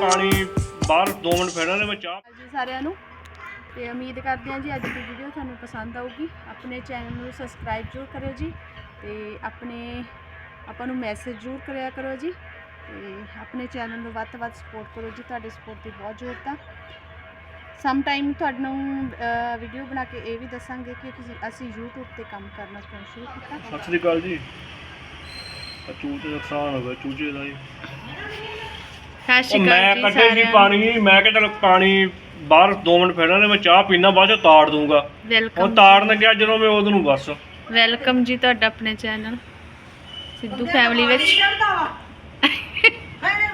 ਪਾਣੀ ਬਾਹਰ 2 ਮਿੰਟ ਫੇਰਾਂ ਨੇ ਮੈਂ ਚਾਹ ਜੀ ਸਾਰਿਆਂ ਨੂੰ ਤੇ ਉਮੀਦ ਕਰਦੇ ਹਾਂ ਜੀ ਅੱਜ ਦੀ ਵੀਡੀਓ ਤੁਹਾਨੂੰ ਪਸੰਦ ਆਊਗੀ। ਆਪਣੇ ਚੈਨਲ ਨੂੰ ਸਬਸਕ੍ਰਾਈਬ ਜ਼ਰੂਰ ਕਰਿਓ ਜੀ ਤੇ ਆਪਣੇ ਆਪਾਂ ਨੂੰ ਮੈਸੇਜ ਜ਼ਰੂਰ ਕਰਿਆ ਕਰੋ ਜੀ ਤੇ ਆਪਣੇ ਚੈਨਲ ਨੂੰ ਵੱਧ ਤੋਂ ਵੱਧ ਸਪੋਰਟ ਕਰੋ ਜੀ। ਤੁਹਾਡੇ ਸਪੋਰਟ ਦੀ ਬਹੁਤ ਜ਼ਰੂਰਤ ਆ। ਸਮ ਟਾਈਮ ਤੁਹਾਨੂੰ ਵੀਡੀਓ ਬਣਾ ਕੇ ਇਹ ਵੀ ਦੱਸਾਂਗੇ ਕਿ ਤੁਸੀਂ ਅਸੀਂ YouTube ਤੇ ਕੰਮ ਕਰਨਾ ਕਿਉਂ ਸ਼ੁਰੂ ਕੀਤਾ? ਸਤਿ ਸ੍ਰੀ ਅਕਾਲ ਜੀ। ਆ ਚੂਚੇ ਦਾ ਨੁਕਸਾਨ ਹੋ ਗਿਆ ਚੂਚੇ ਦਾ ਜੀ ਸਤਿ ਉਹ ਮੈਂ ਕੱਢੇ ਜੀ ਪਾਣੀ ਮੈਂ ਕਿਹਾ ਚੱਲ ਪਾਣੀ ਬਾਹਰ 2 ਮਿੰਟ ਫੇਰਾਂ ਨੇ ਮੈਂ ਚਾਹ ਪੀਣਾ ਬਾਅਦ ਚ ਤਾੜ ਦੂੰਗਾ ਉਹ ਵੈਲਕਮ ਤਾੜਨ ਗਿਆ ਜਦੋਂ ਮੈਂ ਉਦੋਂ ਨੂੰ ਬਸ। ਵੈਲਕਮ ਜੀ ਤੁਹਾਡਾ ਆਪਣੇ ਚੈਨਲ ਸਿੱਧੂ ਫੈਮਿਲੀ ਵਿੱਚ।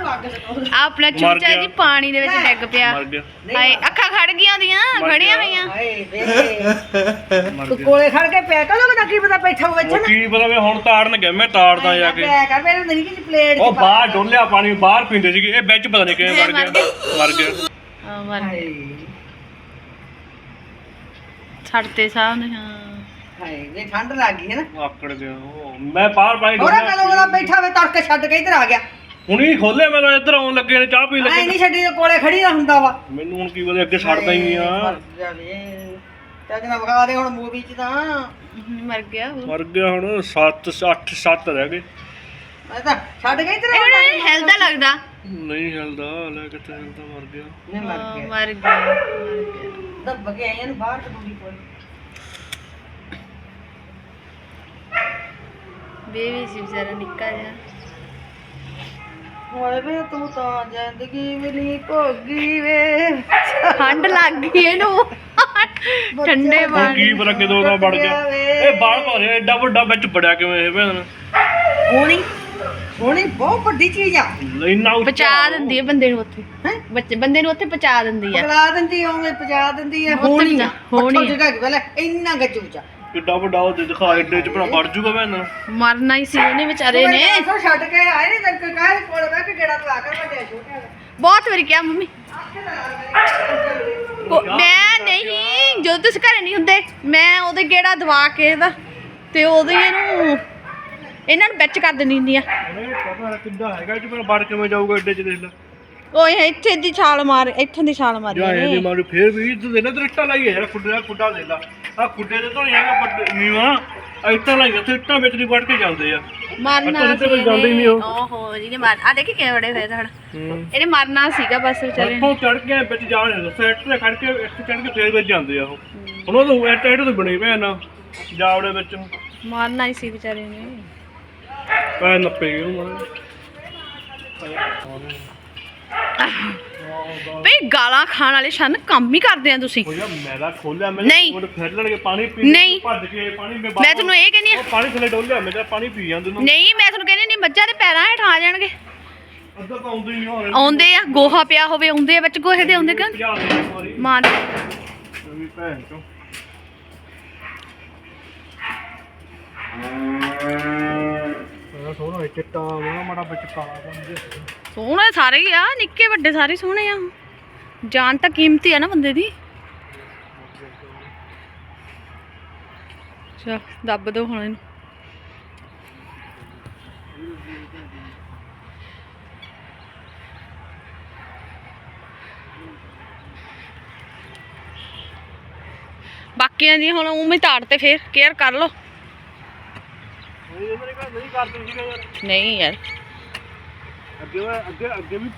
ਆਪਣਾ ਮਰ ਚੂਚਾ ਗਿਆ। ਜੀ ਪਾਣੀ ਦੇ ਵਿੱਚ ਡਿੱਗ ਪਿਆ। ਮਰ ਗਿਆ। ਹਾਏ ਅੱਖਾਂ ਖੜ ਗਈਆਂ ਉਹਦੀਆਂ ਮਰ ਖੜੀਆਂ ਗਿਆ। ਹੋਈਆਂ। ਹਾਏ ਵੇ। ਮਰ ਤੂੰ ਗਿਆ। ਕੋਲੇ ਖੜ ਕੇ ਪਿਆ ਕਦੋਂ ਬਣਾ ਕੀ ਪਤਾ ਬੈਠਾ ਹੋਵੇ ਉਹ ਕੀ ਪਤਾ ਮੈਂ ਹੁਣ ਤਾੜਨ ਗਿਆ ਮੈਂ ਤਾੜਦਾ ਜਾ ਕੇ। ਪਿਆ ਕਰ ਮੇਰੇ ਨਹੀਂ ਕਿ ਪਲੇਟ ਉਹ ਬਾਹਰ ਡੋਲਿਆ ਪਾਣੀ ਬਾਹਰ ਪੀਂਦੇ ਸੀਗੇ ਇਹ ਵਿੱਚ ਪਤਾ ਨਹੀਂ ਕਿਵੇਂ ਮਰ ਗਿਆ। ਮਰ ਗਿਆ। ਆ ਮਰ ਹਾਏ। ਛੱਡਤੇ ਸਾਹ ਨੇ ਹਾਂ। ਹਾਏ ਵੇ ਠੰਡ ਲੱਗ ਗਈ ਹੈ ਨਾ। ਆਕੜ ਗਿਆ ਉਹ ਮੈਂ ਬਾਹਰ ਪਾਣੀ ਹੋਰਾ ਡੋਲਿਆ ਕਦੋਂ ਦਾ ਬੈਠਾ ਹੋਵੇ ਤੜਕੇ ਛੱਡ ਕੇ ਇੱਧਰ ਆ ਗਿਆ। ਹੁਣੀ ਖੋਲਿਆ ਮੈਂ ਤਾਂ ਇੱਧਰ ਆਉਣ ਲੱਗੇ ਨੇ ਚਾਹ ਪੀ ਐ ਲੱਗੇ ਨਹੀਂ ਛੱਡੀ ਤੇ ਕੋਲੇ ਖੜੀ ਦਾ ਹੁੰਦਾ ਵਾ। ਮੈਨੂੰ ਹੁਣ ਕੀ ਪਤਾ ਅੱਗੇ ਛੱਡਦਾ ਹੀ ਨਹੀਂ ਆ। ਚੱਜ ਵਿਖਾ ਦੇ ਹੁਣ ਮੂਵੀ ਚ ਤਾਂ। ਮਰ ਗਿਆ ਉਹ। ਮਰ ਗਿਆ ਹੁਣ 7 8 7 ਰਹਿ ਗਏ। ਮੈਂ ਤਾਂ ਛੱਡ ਕੇ ਇੱਧਰ ਆ ਇਹ ਨਹੀਂ ਹਿਲਦਾ ਲੱਗਦਾ। ਨਹੀਂ ਹਿਲਦਾ ਲੈ ਕਿੱਥੇ ਹਿਲਦਾ ਮਰ ਗਿਆ। ਨਹੀਂ ਮਰ ਹਾਂ, ਗਿਆ। ਮਰ ਗਿਆ ਮਰ ਗਿਆ। ਦੱਬ ਕੇ ਆਈਆਂ ਨੂੰ ਬਾਹਰ ਕਬੂਲੀ ਕੋਲ। ਬੇਬੀ ਸੀ ਵਿਚਾਰਾ ਨਿੱਕਾ ਜਿਹਾ। ਹੋਏ ਵੇ ਤੂੰ ਤਾਂ ਜ਼ਿੰਦਗੀ ਮਿਲੀ ਭੋਗੀ ਵੇ। ਠੰਡ ਲੱਗ ਗਈ ਇਹਨੂੰ। ਠੰਡੇ ਹੁਣ ਪਾਣੀ ਕੀ ਪਤਾ ਕਿਦੋਂ ਦਾ ਵੜ ਗਿਆ। ਇਹ ਬਾਲ ਭਾਰੇ ਐਡਾ ਵੱਡਾ ਵਿੱਚ ਬੜਿਆ ਕਿਵੇਂ ਇਹ ਭੈਣ? ਹੋਣੀ ਹੋਣੀ ਬਹੁਤ ਵੱਡੀ ਚੀਜ਼ ਆ। ਇੰਨਾ ਉੱਚਾ। ਪਚਾ ਦਿੰਦੀ ਹੈ ਬੰਦੇ ਨੂੰ ਉੱਥੇ। ਹੈ? ਬੱਚੇ ਬੰਦੇ ਨੂੰ ਉੱਥੇ ਪਚਾ ਦਿੰਦੀ ਆ। ਪਗਲਾ ਦਿੰਦੀ ਓਵੇਂ ਪਜਾ ਦਿੰਦੀ ਆ। ਉੱਥੇ ਹੋਣੀ ਪਜਾ- ਆ ਹੋਣੀ ਹੋਣੀ ਆ। ਜਗ੍ਹਾ ਕਿ ਪਹਿਲਾਂ ਇੰਨਾ ਗੱਜੂਚਾ ਕਿੱਡਾ ਵੱਡਾ ਉਹ ਦਿਖਾ ਐਡੇ ਚ ਭਰਾ ਵੜ ਜੂਗਾ ਭੈਣ। ਮਰਨਾ ਹੀ ਸੀ ਉਹਨੇ ਵਿਚਾਰੇ ਨੇ। ਛੱਡ ਕੇ ਆਏ ਨਹੀਂ ਤੱਕ ਕਾਹ ਕੋਲ ਬੈ ਕੇ ਗੇੜਾ ਤਲਾ ਕੇ ਵੱਡੇ ਛੋਟੇ ਬਹੁਤ ਵਾਰੀ ਕਿਹਾ ਮੰਮੀ। ਕੋ- ਮੈਂ ਨਹੀਂ ਜਦੋਂ ਤੁਸੀਂ ਘਰੇ ਨਹੀਂ ਹੁੰਦੇ ਮੈਂ ਉਹਦੇ ਗੇੜਾ ਦਵਾ ਕੇ ਇਹਦਾ ਤੇ ਉਹਦੇ ਇਹਨੂੰ ਇਹਨਾਂ ਨੂੰ ਵਿੱਚ ਕਰ ਦਿੰਦੀ ਹੁੰਦੀ ਆ। ਉਹਨੇ ਪਤਾ ਕਿੱਡਾ ਹੈਗਾ ਚ ਪਰ ਵੜ ਕਿਵੇਂ ਜਾਊਗਾ ਐਡੇ ਚ ਦੇਖ ਲੈ। ਉਹ ਇਹ ਇੱਥੇ ਦੀ ਛਾਲ ਮਾਰ ਇੱਥੋਂ ਦੀ ਛਾਲ ਮਾਰੀ ਇਹਦੀ ਇਹਨੇ। ਮਾਰੂ ਫੇਰ ਵੀ ਇੱਧਰ ਦੇ ਨਾ ਦਰਟਾ ਲਾਈ ਹੈ ਯਾਰ ਖੁੱਡੇ ਦਾ ਖੁੱਡਾ ਦੇ ਲਾ। ਆ ਖੁੱਡੇ ਦੇ ਤੋਂ ਨਹੀਂ ਹੈਗਾ ਵੱਡੇ ਨੀਵਾ ਇੱਟਾਂ ਲਾਈਆਂ ਤੇ ਇੱਟਾਂ ਵਿੱਚ ਦੀ ਵੜ ਕੇ ਜਾਂਦੇ ਆ। ਮਾਰਨਾ ਅੱਛਾ, ਸੀ ਕੋਈ ਜਾਂਦੇ ਹੀ ਨਹੀਂ ਉਹ। ਓਹੋ ਜਿਹਨੇ ਮਾਰ ਆ ਦੇਖੀ ਕਿਵੇਂ ਬੜੇ ਹੋਏ ਹੂੰ। ਇਹਨੇ ਮਾਰਨਾ ਸੀਗਾ ਬਸ ਵਿਚਾਰੇ ਨੇ। ਇੱਥੋਂ ਚੜ ਕੇ ਵਿੱਚ ਜਾ ਨਹੀਂ ਹੁੰਦਾ ਸਾਈਡ ਤੇ ਖੜ ਕੇ ਇੱਥੇ ਚੜ ਕੇ ਫੇਰ ਵਿੱਚ ਜਾਂਦੇ ਆ ਉਹ। ਹੁਣ ਉਹ ਤਾਂ ਐਟ ਐਟ ਤੋਂ ਬਣੀ ਭੈਣ ਨਾ ਜਾਵੜੇ ਵਿੱਚ। ਮਾਰਨਾ ਹੀ ਸੀ ਵਿਚਾਰੇ ਨੇ। ਪੈ ਨੱਪੇ ਗਏ ਉਹਨੂੰ ਭਈ ਗਾਲਾਂ ਖਾਣ ਵਾਲੇ ਸ਼ਨ ਕੰਮ ਹੀ ਕਰਦੇ ਆ ਤੁਸੀਂ। ਯਾਰ ਮੈਦਾ ਖੋਲਿਆ ਮੈਂ ਨਹੀਂ। ਉਹ ਫਿਰ ਲੈਣਗੇ ਪਾਣੀ ਪੀ ਨਹੀਂ। ਭੱਜ ਕੇ ਪਾਣੀ ਮੈਂ ਤੁਹਾਨੂੰ ਇਹ ਕਹਿੰਦੀ ਆ। ਉਹ ਪਾਣੀ ਥੱਲੇ ਡੋਲਿਆ ਮੈਂ ਤਾਂ ਪਾਣੀ ਪੀ ਜਾਂਦੇ ਨੂੰ। ਨਹੀਂ ਮੈਂ ਤੁਹਾਨੂੰ ਕਹਿੰਦੀ ਨਹੀਂ ਮੱਝਾਂ ਦੇ ਪੈਰਾਂ ਹੇਠ ਆ ਜਾਣਗੇ। ਅੱਧਾ ਤਾਂ ਆਉਂਦੇ ਹੀ ਨਹੀਂ ਹੋਰ ਆਉਂਦੇ ਆ ਗੋਹਾ ਪਿਆ ਹੋਵੇ ਆਉਂਦੇ ਆ ਵਿੱਚ ਗੋਹੇ ਦੇ ਆਉਂਦੇ ਕਿਉਂ? ਭਜਾ ਦੇ ਇੱਕ ਵਾਰੀ। ਮਾਰ। ਵੀ ਭੈਣ ਚੋ। ਇਹ ਸੋਹਣਾ ਚਿੱਟਾ ਮਾੜਾ ਮਾੜਾ ਵਿੱਚ ਕਾਲਾ ਬਣ ਸੋਹਣੇ ਸਾਰੇ ਹੀ ਆ, ਨਿੱਕੇ ਵੱਡੇ ਸਾਰੇ ਸੋਹਣੇ ਆ। ਜਾਨ ਤਾਂ ਕੀਮਤੀ ਆ ਨਾ ਬੰਦੇ ਦੀ। ਚਲ ਦੱਬ ਦੋ ਹੁਣ ਇਹਨੂੰ। ਬਾਕੀਆਂ ਦੀ ਹੁਣ ਉਵੇਂ ਤਾੜ ਤੇ ਫੇਰ ਕੇਅਰ ਕਰ ਲਓ। ਨਹੀਂ ਕਰਦੇ ਸੀਗਾ ਯਾਰ। ਨਹੀਂ ਯਾਰ। ਅੱਗੇ ਵਾ- ਅੱਗੇ ਅੱਗੇ ਵੀ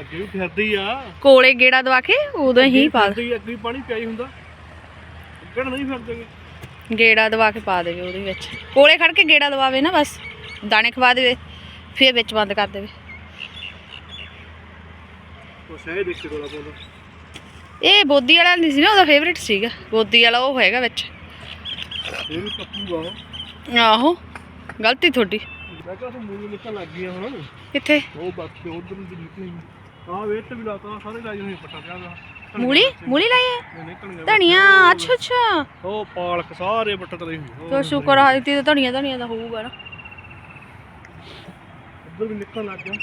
ਅੱਗੇ ਵੀ ਫਿਰਦੇ ਹੀ ਆ। ਕੋਲੇ ਗੇੜਾ ਦਵਾ ਕੇ ਉਦੋਂ ਹੀ ਪਾ ਫਿਰਦੇ ਹੀ ਅੱਗੇ ਵੀ ਪਾਣੀ ਪਿਆ ਹੀ ਹੁੰਦਾ। ਅੱਗੇ ਤਾਂ ਨਹੀਂ ਫਿਰਦੇ ਗੇ। ਗੇੜਾ ਦਵਾ ਕੇ ਪਾ ਦੇਵੇ ਉਹਦੇ ਵਿੱਚ। ਕੋਲੇ ਖੜ ਕੇ ਗੇੜਾ ਦਵਾਵੇ ਨਾ ਬਸ। ਦਾਣੇ ਖਵਾ ਦੇਵੇ ਫਿਰ ਵਿੱਚ ਬੰਦ ਕਰ ਦੇਵੇ। ਉਹ ਸਹਿ ਦੇਖ ਇਹ ਬੋਦੀ ਵਾਲਾ ਨਹੀਂ ਸੀ ਨਾ ਉਹਦਾ ਫੇਵਰਿਟ ਸੀਗਾ। ਬੋਦੀ ਵਾਲਾ ਉਹ ਹੈਗਾ ਵਿੱਚ। ਇਹ ਵੀ ਕੱਪੂਗਾ ਉਹ। ਆਹੋ। ਗਲਤੀ ਤੁਹਾਡੀ। ਮੈਂ ਕਿਹਾ ਤੂੰ ਮੂੰਹ ਨਿਕਲ ਲੱਗ ਗਈਆਂ ਹੁਣ। ਕਿੱਥੇ? ਉਹ ਬਾਕੀ ਉਧਰ ਦੀ ਨਿਕਲੀ ਆ ਵੇਟ ਤੇ ਵੀ ਲਾਤਾ ਸਾਰੇ ਲਾਈ ਹੋਈ ਪੱਟਾ ਪਿਆ ਦਾ ਮੂਲੀ? ਮੂਲੀ ਲਾਈ ਹੈ ਧਨੀਆ ਅੱਛਾ ਅੱਛਾ। ਉਹ ਪਾਲਕ ਸਾਰੇ ਪੱਟਾ ਤਰੇ ਹੋਈ ਤੋ ਸ਼ੁਕਰ ਆ ਦਿੱਤੀ ਤਾਂ ਧਨੀਆ ਧਨੀਆ ਦਾ ਹੋਊਗਾ ਨਾ। ਉਧਰ ਵੀ ਨਿਕਲਣ ਲੱਗ ਗਿਆ।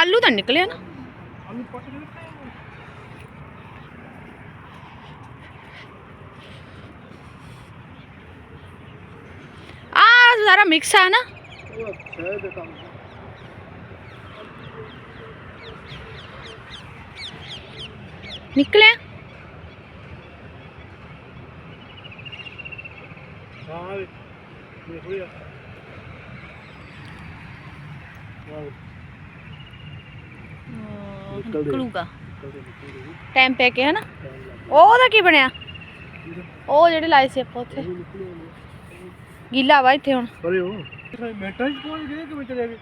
ਆਲੂ ਤਾਂ ਨਿਕਲਿਆ ਨਾ। ਆਲੂ ਪੱਟ ਦੇ तो सारा मिक्स है ना निकले ਨਿਕਲੂਗਾ। ਟਾਈਮ ਪੈ ਕੇ ਹੈ ਨਾ ਉਹਦਾ ਕੀ ਬਣਿਆ? ਉਹ ਜਿਹੜੇ ਲਾਏ ਸੀ ਆਪਾਂ ਉੱਥੇ। ਗੀਲਾ ਵਾ ਇੱਥੇ ਹੁਣ। ਅਰੇ ਉਹ ਮੈਟਾਂ ਚ ਪਹੁੰਚ ਗਏ ਕਿਵੇਂ ਚਲੇ ਗਏ?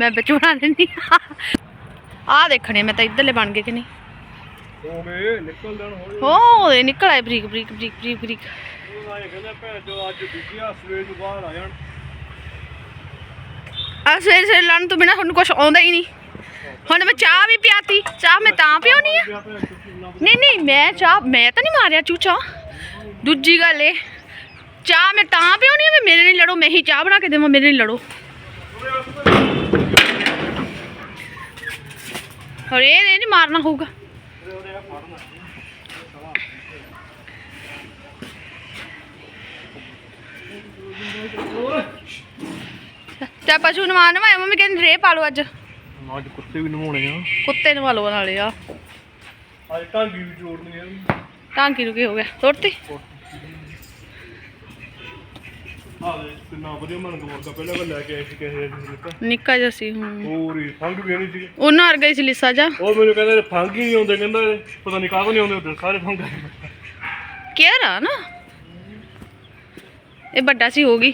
ਮੈਂ ਵਿੱਚ ਬਣਾ ਦਿੰਦੀ ਆ। ਦੇਖਣੇ ਮੈਂ ਤਾਂ ਇੱਧਰਲੇ ਬਣ ਗਏ ਕਿ ਨਹੀਂ? ਗਏ ਨਿਕਲ ਜਾਣ ਹੌਲੀ ਹੋ ਇਹ ਨਿਕਲ ਆਏ ਬਰੀਕ ਬਰੀਕ ਬਰੀਕ ਬਰੀਕ ਬਰੀਕ। ਉਹ ਆਏ ਕਹਿੰਦਾ ਭੈਣ ਜੋ ਅੱਜ ਦੂਜੀਆ ਸਵੇਰ ਨੂੰ ਬਾਹਰ ਆ ਜਾਣ। ਆ ਸਵੇਰ ਸਵੇਰ ਲੜਨ ਤੋਂ ਬਿਨਾ ਤੁਹਾਨੂੰ ਕੁਝ ਆਉਂਦਾ ਹੀ ਨਹੀਂ। ਹੁਣ ਮੈਂ ਚਾਹ ਵੀ ਪਿਆਤੀ ਚਾਹ ਮੈਂ ਤਾਂ ਪਿਉਣੀ ਆ। ਨਹੀਂ ਨਹੀਂ ਮੈਂ ਚਾਹ ਮੈਂ ਤਾਂ ਨਹੀਂ ਮਾਰਿਆ ਚੂਚਾ। ਦੂਜੀ ਗੱਲ ਇਹ ਚਾਹ ਮੈਂ ਤਾਂ ਪਿਉਣੀ ਵੀ ਮੇਰੇ ਨਾਲ ਲੜੋ ਮੈਂ ਹੀ ਚਾਹ ਬਣਾ ਕੇ ਦੇਵਾਂ ਮੇਰੇ ਨਾਲ ਲੜੋ। ਹੋਰ ਇਹ ਨਹੀਂ ਮਾਰਨਾ ਹੋਊਗਾ। ਤੇ ਪਸ਼ੂ ਨਵਾ ਨਵਾਇਆ ਮੰਮੀ ਕਹਿੰਦੀ ਰੇ ਪਾ ਲਓ ਅੱਜ। ਅੱਜ ਕੁੱਤੇ ਵੀ ਨਵਾਉਣੇ ਆ। ਕੁੱਤੇ ਨਵਾ ਲਓ ਨਾਲੇ ਆ। ਅੱਜ ਢਾਂਗੀ ਵੀ ਜੋੜਨੀ ਆ। ਟਾਂਕੀ ਨੂੰ ਕੀ ਹੋ ਗਿਆ? ਤੋੜਤੀ। ਆ ਦੇ ਕਿੰਨਾ ਵਧੀਆ ਮਨ ਗਵਰਗਾ ਪਹਿਲਾਂ ਮੈਂ ਲੈ ਕੇ ਆਈ ਸੀ ਕਿਸੇ ਦੇ ਨਿੱਕਾ ਨਿੱਕਾ ਜਿਹਾ ਸੀ ਹੂੰ। ਹੋਰ ਹੀ ਫੰਗ ਵੀ ਨਹੀਂ ਸੀ ਉਹਨਾਂ ਵਰਗਾ ਹੀ ਸੀ ਲਿੱਸਾ ਜਾ। ਉਹ ਮੈਨੂੰ ਕਹਿੰਦੇ ਫੰਗ ਹੀ ਨਹੀਂ ਆਉਂਦੇ ਕਹਿੰਦਾ ਇਹ ਪਤਾ ਨਹੀਂ ਕਾਹਦੋਂ ਨਹੀਂ ਆਉਂਦੇ ਉੱਧਰ ਸਾਰੇ ਫੰਗ ਕੇਅਰ ਆ ਨਾ। ਇਹ ਵੱਡਾ ਸੀ ਹੋ ਗਈ।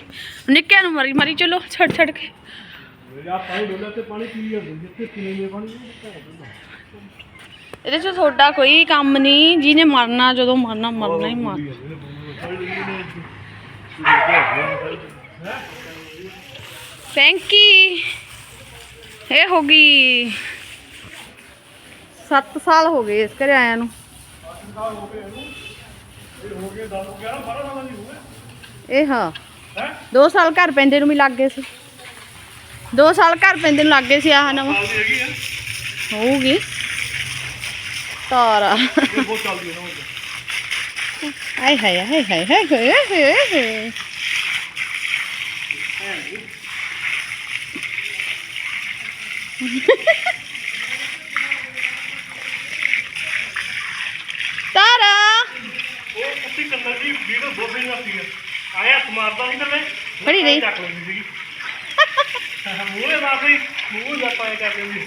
ਨਿੱਕਿਆਂ ਨੂੰ ਮਰੀ ਮਰੀ ਚਲੋ ਛੱਡ ਛੱਡ ਕੇ। ਮੇਰੇ ਆ ਪਾਣੀ ਡੋਲਿਆ ਤੇ ਪਾਣੀ ਪੀ ਜਾਂਦੇ ਜਿੱਥੇ ਪੀਣੇ ਦੇ ਪਾਣੀ ਇਹਦੇ ਚ ਤੁਹਾਡਾ ਕੋਈ ਕੰਮ ਨਹੀਂ ਜਿਹਨੇ ਮਰਨਾ ਜਦੋਂ ਮਰਨਾ ਮਰਨਾ ਹੀ ਫੈਂਕੀ ਇਹ ਹੋ ਗਈ 7 ਸਾਲ ਹੋ ਗਏ ਇਸ ਘਰੇ ਆਇਆ ਨੂੰ। ਇਹ ਹਾਂ। ਹੈ 2 ਸਾਲ ਘਰ ਪੈਂਦੇ ਨੂੰ ਵੀ ਲੱਗ ਗਏ ਸੀ। 2 ਸਾਲ ਘਰ ਪੈਂਦੇ ਨੂੰ ਲੱਗ ਗਏ ਸੀ ਆਹ ਨਵਾਂ। ਹੋਊਗੀ। ਤਾਰਾ। ਉਹ ਹਾਏ ਹਾਏ ਹਾਏ ਹਾਏ ਹਾਏ ਹਾਏ ਹਾਏ ਹਾਏ ਤਾਰਾ ਉਹ ਕੁੱਤੀ ਕੰਦਰ ਦੀ ਵੀਡੀਓ ਬਹੁਤ ਸਹੀ ਲੱਗਦੀ ਹੈ ਆਇਆ ਮਾਰਦਾ ਨਹੀਂ ਥੱਲੇ ਫੜੀ ਰਹੀ। ਚੱਕ ਲੈਂਦੀ ਸੀਗੀ ਮੂਹਰੇ ਮਾਰਦੀ ਮੂੰਹ ਜਾ ਪਾਏ ਕਰ ਲੈਂਦੀ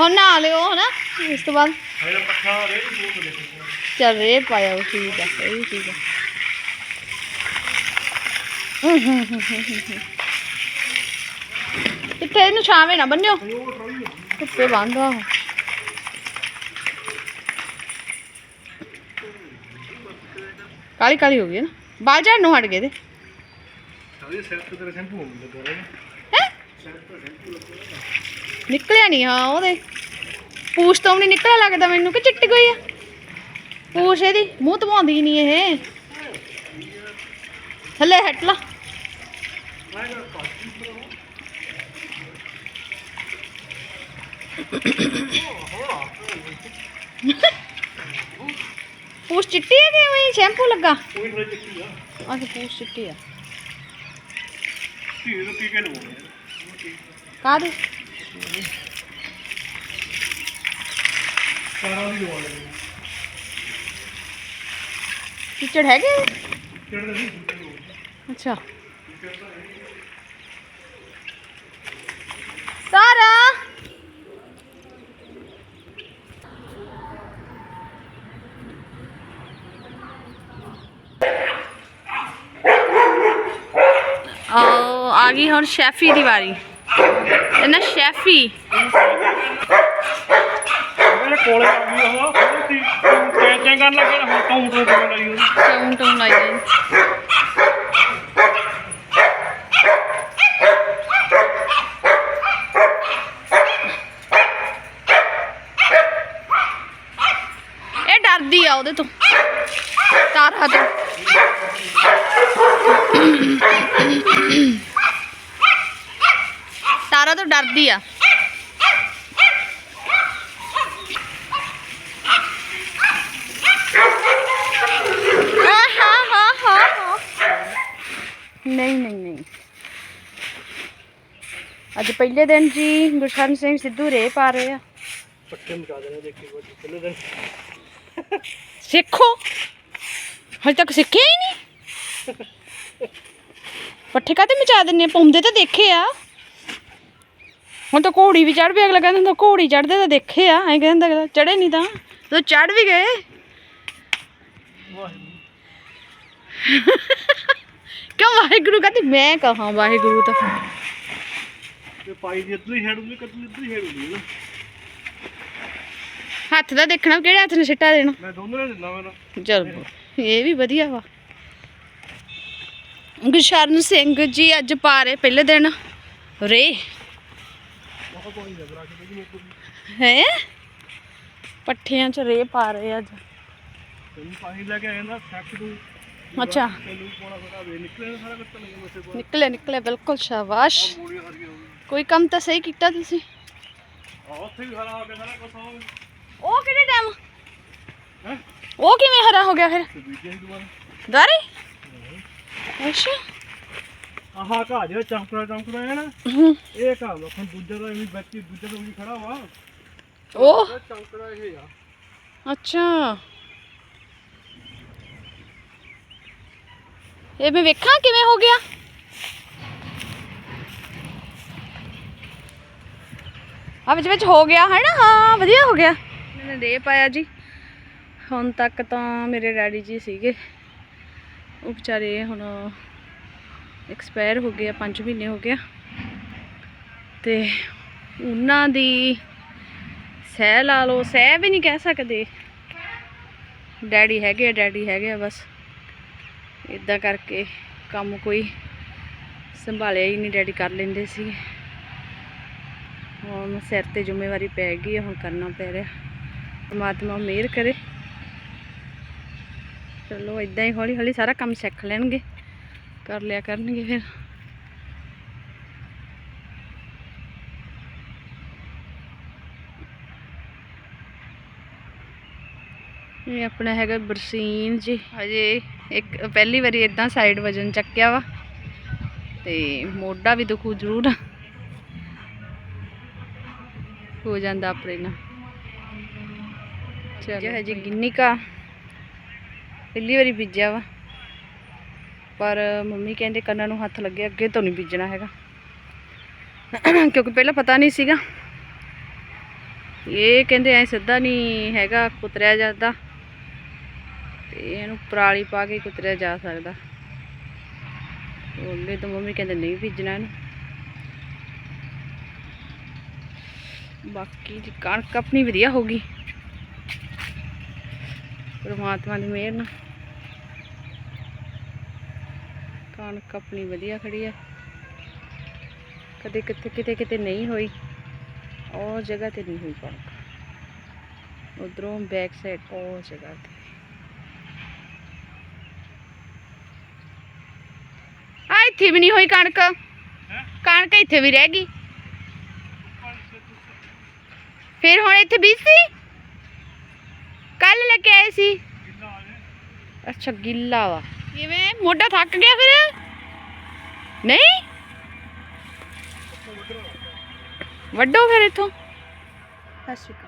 ਹੁਣ ਨਾ ਲਿਓ ਹਨਾ ਇਸ ਤੋਂ ਬਾਅਦ ਮੇਰਾ ਪੱਖਾ ਰੇ ਮੂੰਹ ਤੇ ਲਿਖਿਆ ਚੱਲ ਰੇ ਪਾਇਆ ਉਹ ਠੀਕ ਆ ਇਹ ਵੀ ਠੀਕ ਆ ਹੂੰ, ਹੂੰ, ਹੂੰ, ਹੂੰ, ਹੂੰ, ਹੂੰ। ਕਿੱਥੇ ਇਹਨੂੰ ਛਾਵੇਂ ਨਾ ਬੰਨਿਓ। ਧੁੱਪੇ ਬੰਨ੍ਹਦਾ ਉਹ ਕਾਲੀ ਕਾਲੀ ਹੋ ਗਈ ਨਾ। ਬਾਲ ਨੂੰ ਹਟ ਗਏ ਹੈ? ਨਿਕਲਿਆ ਨਹੀਂ ਹਾਂ ਉਹਦੇ। ਪੂਛ ਤੋਂ ਵੀ ਨਹੀਂ ਨਿਕਲਿਆ ਲੱਗਦਾ ਮੈਨੂੰ ਕਿ ਚਿੱਟੀ ਗਈ ਆ। ਪੂਛ ਇਹਦੀ ਮੂੰਹ ਧਵਾਉਂਦੀ ਨਹੀਂ ਇਹ। ਥੱਲੇ ਹਟ ਲਾ। पूछ चिट्टी है क्या वही शैम्पू लगा? अच्छा पूछ चिट्टी है। का दू कीचड़ है क्या? अच्छा। ਆ ਗਈ ਹੁਣ ਸ਼ੈਫੀ ਦੀ ਵਾਰੀ। ਇਹ ਨਾ ਸ਼ੈਫੀ। ਮੇਰੇ ਕੋਲੇ ਆ ਗਈ ਉਹ। ਉਹ ਤੀ ਕੈਂਚਾਂ ਕਰਨ ਲੱਗੇ ਨਾ ਹੁਣ ਟੌਂ ਟੌਂ ਕਰਨ ਲੱਗੀ ਉਹ ਟੂੰ ਟੂੰ ਲਾਈ ਜਾਈ ਇਹ ਡਰਦੀ ਆ ਉਹਦੇ ਤੋਂ। ਤਾਰਾ ਤੋਂ। सारा तो डर दिया। हाँ, हाँ, हाँ, नहीं नहीं नहीं। अज पहले दिन जी गुरशन सिंह सिद्धू रे पा रहे हैं। सीखो हज तक सीखे ही नहीं? पट्ठे कहते मचा दें पौधे तो देखे आ। ਹੁਣ ਤਾਂ ਘੋੜੀ ਵੀ ਚੜ ਵੀ ਅਗਲਾ ਕਹਿੰਦਾ ਹੁੰਦਾ ਘੋੜੀ ਚੜਦੇ ਤਾਂ ਦੇਖੇ ਆ ਐਂ ਕਹਿੰਦਾ ਅਗਲਾ ਚੜੇ ਨਹੀਂ ਤਾਂ। ਤੋ ਚੜ ਵੀ ਗਏ? ਕਿਉਂ ਵਾਹਿਗੁਰੂ ਕਹਿੰਦੀ ਮੈਂ ਕਹਾਂ ਵਾਹਿਗੁਰੂ ਤਾਂ। ਤੇ ਪਾਈ ਦੀ ਇਤਲੀ ਹੈਡ ਹੁੰਦੀ ਕਤਲੀ ਇਤਲੀ ਹੈਡ ਹੁੰਦੀ ਹੈ ਨਾ। ਹੱਥ ਦਾ ਦੇਖਣਾ ਕਿਹੜੇ ਹੱਥ ਨੇ ਸਿੱਟਾ ਦੇਣਾ? ਮੈਂ ਦੋਨੋਂ ਨੇ ਦਿੰਦਾ ਮੇਰਾ ਚਲੋ ਇਹ ਵੀ ਵਧੀਆ ਵਾ। ਗੁਰਸ਼ਰਨ ਸਿੰਘ ਜੀ ਅੱਜ ਪਾ ਰਹੇ ਪਹਿਲੇ ਦਿਨ। ਰੇ ਬਹੁਤ ਪਾਣੀ ਲੱਗ ਰਿਹਾ ਕਿ ਮੇਰੇ ਕੋਲ ਹੈ ਪੱਠਿਆਂ 'ਚ ਰੇ ਪਾ ਰਹੇ ਅੱਜ। ਤੈਨੂੰ ਪਾਣੀ ਲੈ ਕੇ ਆਇਆ ਨਾ ਫੈਕਟ ਨੂੰ ਅੱਛਾ। ਤੈਨੂੰ ਕੋਣਾ ਕੋਣਾ ਵੇ ਨਿਕਲੇ ਨਾ ਸਾਰਾ ਕੱਟਣ ਲੱਗੇ ਮੱਥੇ ਕੋਲ ਨਿਕਲੇ ਨਿਕਲੇ ਬਿਲਕੁਲ ਸ਼ਾਬਾਸ਼। ਮੂੜੀਆਂ ਹਰੀਆਂ ਹੋ ਗਈਆਂ ਕੋਈ ਕੰਮ ਤਾਂ ਸਹੀ ਕੀਤਾ ਤੁਸੀਂ? ਆ ਉੱਥੇ ਵੀ ਹਰਾ ਹੋ ਗਿਆ ਸਾਰਾ ਕੁਝ ਹੋ ਗਿਆ ਉਹ ਕਿਹੜੇ ਟਾਈਮ ਹੈ? ਉਹ ਕਿਵੇਂ ਹਰਾ ਹੋ ਗਿਆ ਫਿਰ? ਤੇ ਬੀਜੇ ਹੀ ਦੁਬਾਰਾ। ਦੁਆਰੇ ਅੱਛਾ। ਆਹਾ ਘਾ ਜਿਹੜਾ ਚਮਕਦਾ ਚਮਕਦਾ ਹੈ ਨਾ। ਇਹ ਘਾ ਲੋਕਾਂ ਦੂਜਾ ਦਾ ਐਵੇਂ ਬੱਚੀ ਦੂਜਾ ਤਾਂ ਵੀ ਖੜਾ ਵਾ। ਉਹ? ਚਮਕਦਾ ਇਹ ਆ। ਅੱਛਾ। ਇਹ ਮੈਂ ਵੇਖਾਂ ਕਿਵੇਂ ਹੋ ਗਿਆ। ਆ ਵਿੱਚ ਵਿੱਚ ਹੋ ਗਿਆ ਹੈ ਨਾ? ਹਾਂ ਵਧੀਆ ਹੋ ਗਿਆ। ਮੈंने ਦੇ ਪਾਇਆ ਜੀ। ਹੁਣ ਤੱਕ ਤਾਂ ਮੇਰੇ ਡੈਡੀ ਜੀ ਸੀਗੇ। ਉਹ ਵਿਚਾਰੇ ਹੁਣ ਐਕਸਪਾਇਰ ਹੋ ਗਏ ਆ 5 ਮਹੀਨੇ ਹੋ ਗਿਆ ਤੇ ਉਹਨਾਂ ਦੀ ਸਹਿ ਲਾ ਲਓ, ਸਹਿ ਵੀ ਨਹੀਂ ਕਹਿ ਸਕਦੇ। ਡੈਡੀ ਹੈਗੇ ਆ, ਡੈਡੀ ਹੈਗੇ ਆ ਬਸ। ਇਦਾਂ ਕਰਕੇ ਕੰਮ ਕੋਈ ਸੰਭਾਲਿਆ ਹੀ ਨਹੀਂ, ਡੈਡੀ ਕਰ ਲੈਂਦੇ ਸੀ ਹੁਣ ਸਿਰ ਤੇ ਜ਼ਿੰਮੇਵਾਰੀ ਪੈ ਗਈ ਹੈ ਹੁਣ ਕਰਨਾ ਪੈ ਰਿਹਾ। ਪਰਮਾਤਮਾ ਮਿਹਰ ਕਰੇ। ਚਲੋ ਇਦਾਂ ਹੀ ਹੌਲੀ ਹੌਲੀ ਸਾਰਾ ਕੰਮ ਸਿੱਖ ਲੈਣਗੇ। ਕਰ ਲਿਆ ਕਰਨਗੇ ਫਿਰ। ਇਹ ਆਪਣਾ ਹੈਗਾ ਬਰਸੀਨ ਜੀ। ਹਜੇ ਇੱਕ ਪਹਿਲੀ ਵਾਰੀ ਇਦਾਂ ਸਾਈਡ ਵਜਨ ਚੱਕਿਆ ਵਾ। ਤੇ ਮੋਢਾ ਵੀ ਦੁਖੂ ਜ਼ਰੂਰ। ਹੋ ਜਾਂਦਾ ਆਪਣੇ ਨਾਲ। ਚਲੋ ਹਜੇ ਗਿੰਨੀ ਕਾ। ਪਹਿਲੀ ਵਾਰੀ ਬੀਜਿਆ ਵਾ। ਪਰ ਮੰਮੀ ਕਹਿੰਦੇ ਕੰਨਾਂ ਨੂੰ ਹੱਥ ਲੱਗੇ, ਅੱਗੇ ਤੋਂ ਨਹੀਂ ਬੀਜਣਾ ਹੈਗਾ। ਕਿਉਂਕਿ ਪਹਿਲਾਂ ਪਤਾ ਨਹੀਂ ਸੀਗਾ। ਇਹ ਕਹਿੰਦੇ ਐ ਸਿੱਧਾ ਨਹੀਂ ਹੈਗਾ ਕੁਤਰਿਆ ਜਾਂਦਾ। ਤੇ ਇਹਨੂੰ ਪਰਾਲੀ ਪਾ ਕੇ ਕੁਤਰਿਆ ਜਾ ਸਕਦਾ। ਉਹ ਅੱਗੇ ਤਾਂ ਮੰਮੀ ਕਹਿੰਦੇ ਨਹੀਂ ਬੀਜਣਾ ਇਹਨੂੰ। ਬਾਕੀ ਜੀ ਕਣਕ ਆਪਣੀ ਵਧੀਆ ਹੋ ਗਈ। ਪਰਮਾਤਮਾ ਦੀ ਮਿਹਰ ਨਾਲ। ਕਣਕ ਆਪਣੀ ਵਧੀਆ ਖੜੀ ਹੈ ਕਦੇ ਕਿਤੇ ਕਿਤੇ ਕਿਤੇ ਨਹੀਂ ਹੋਈ। ਉਹ ਜਗ੍ਹਾ ਤੇ ਨਹੀਂ ਹੋਈ ਕਣਕ। ਉਧਰੋਂ ਬੈਕ ਸਾਈਡ ਉਹ ਜਗ੍ਹਾ ਤੇ। ਆ ਇੱਥੇ ਵੀ ਨਹੀਂ ਹੋਈ ਕਣਕ। ਕਣਕ ਇੱਥੇ ਵੀ ਰਹਿ ਗਈ। ਫਿਰ ਹੁਣ ਇੱਥੇ ਬੀਜਤੀ? ਕੱਲ ਲੈ ਕੇ ਆਏ ਸੀ। ਅੱਛਾ ਗਿੱਲਾ ਵਾ। ਕਿਵੇਂ? ਮੋਢਾ ਥੱਕ ਗਿਆ ਫਿਰ? ਨਹੀਂ? ਵੱਡੋ ਫਿਰ ਇੱਥੋਂ। ਸਤਿ ਸ਼੍ਰੀ ਅਕਾਲ।